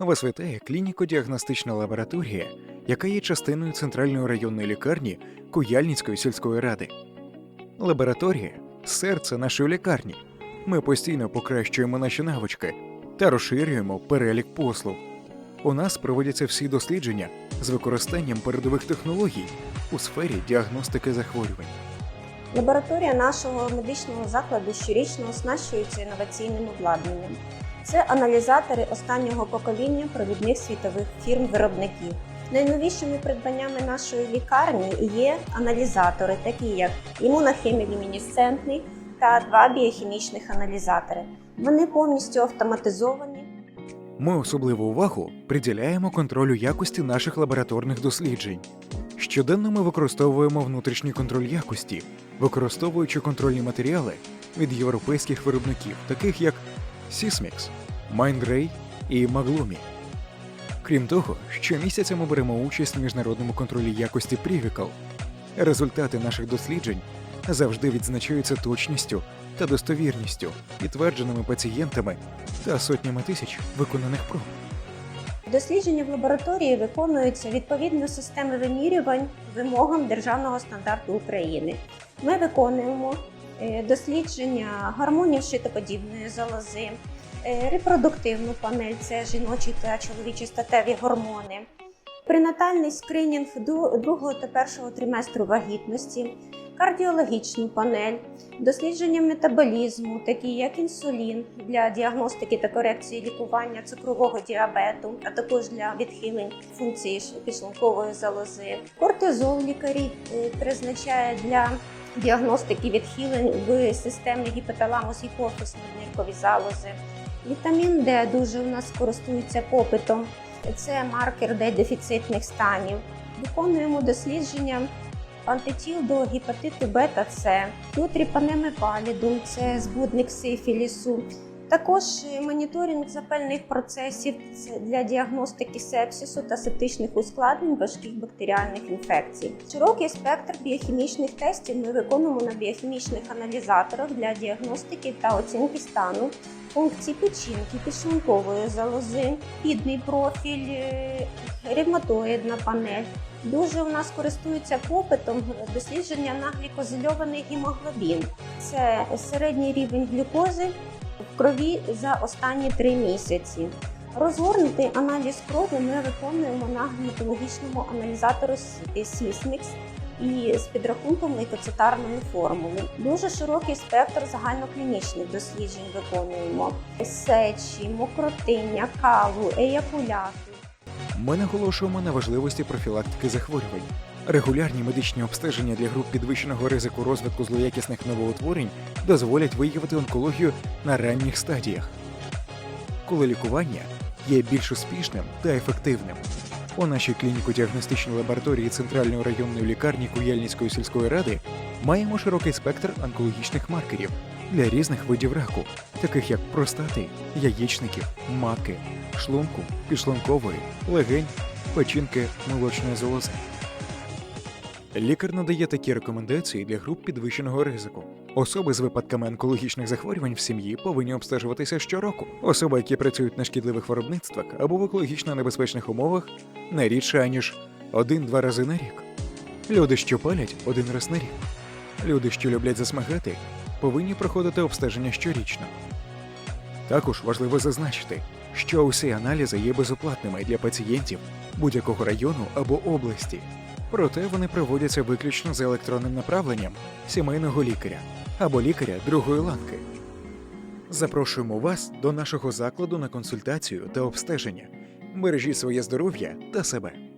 Вас вітає клініко-діагностична лабораторія, яка є частиною центральної районної лікарні Куяльницької сільської ради. Лабораторія серце нашої лікарні. Ми постійно покращуємо наші навички та розширюємо перелік послуг. У нас проводяться всі дослідження з використанням передових технологій у сфері діагностики захворювань. Лабораторія нашого медичного закладу щорічно оснащується інноваційним обладнанням. Це аналізатори останнього покоління провідних світових фірм-виробників. Найновішими придбаннями нашої лікарні є аналізатори, такі як імунохемілюмінесцентний та два біохімічних аналізатори. Вони повністю автоматизовані Ми особливу увагу приділяємо контролю якості наших лабораторних досліджень. Щоденно ми використовуємо внутрішній контроль якості, використовуючи контрольні матеріали від європейських виробників, таких як Sysmex, Mindray і Maglumi. Крім того, щомісяця ми беремо участь в міжнародному контролі якості Privical. Результати наших досліджень завжди відзначаються точністю та достовірністю, підтвердженими пацієнтами та сотнями тисяч виконаних проб. Дослідження в лабораторії виконуються відповідно системи вимірювань вимогам державного стандарту України. Ми виконуємо дослідження гормонів шитоподібної залози, е, репродуктивну панель це жіночі та чоловічі статеві гормони, пренатальний скринінг другого та першого триместру вагітності, кардіологічну панель, дослідження метаболізму, такі як інсулін для діагностики та корекції лікування цукрового діабету, а також для відхилень функції підшлункової залози. Кортизол лікарі е, призначає для діагностики відхилень в системі гіпоталамус гіпофіз надниркові залози. Вітамін Д дуже у нас користується попитом. Це маркер Д-дефіцитних станів. Виконуємо дослідження антитіл до гепатиту бета С, Ютріпанеми паліду, це збудник сифілісу. Також моніторинг запальних процесів для діагностики сепсису та септичних ускладнень важких бактеріальних інфекцій. Широкий спектр біохімічних тестів ми виконуємо на біохімічних аналізаторах для діагностики та оцінки стану функцій печінки, підшлункової залози, підний профіль, е, ревматоїдна панель. Дуже у нас користуються попитом дослідження на глікозильований гемоглобін. Це середній рівень глюкози крові за останні три місяці. Розгорнутий аналіз крові ми виконуємо на гематологічному аналізатору Sysmex і з підрахунком лейкоцитарної формули. Дуже широкий спектр загальноклінічних досліджень виконуємо: сечі, мокротиння, каву, еякуляту. Ми наголошуємо на важливості профілактики захворювань. Регулярні медичні обстеження для груп підвищеного ризику розвитку злоякісних новоутворень дозволять виявити онкологію на ранніх стадіях, коли лікування є більш успішним та ефективним. У нашій клініко-діагностичній лабораторії Центральної районної лікарні Куяльницької сільської ради маємо широкий спектр онкологічних маркерів для різних видів раку, таких як простати, яєчників, матки, шлунку, підшлункової, легень, печінки, молочної залози. Лікар надає такі рекомендації для груп підвищеного ризику. Особи з випадками онкологічних захворювань в сім'ї повинні обстежуватися щороку. Особи, які працюють на шкідливих виробництвах або в екологічно небезпечних умовах, не рідше аніж один-два рази на рік. Люди, що палять один раз на рік. Люди, що люблять засмагати, повинні проходити обстеження щорічно. Також важливо зазначити, що усі аналізи є безоплатними для пацієнтів будь-якого району або області. Проте вони проводяться виключно за електронним направленням сімейного лікаря або лікаря другої ланки. Запрошуємо вас до нашого закладу на консультацію та обстеження. Бережіть своє здоров'я та себе.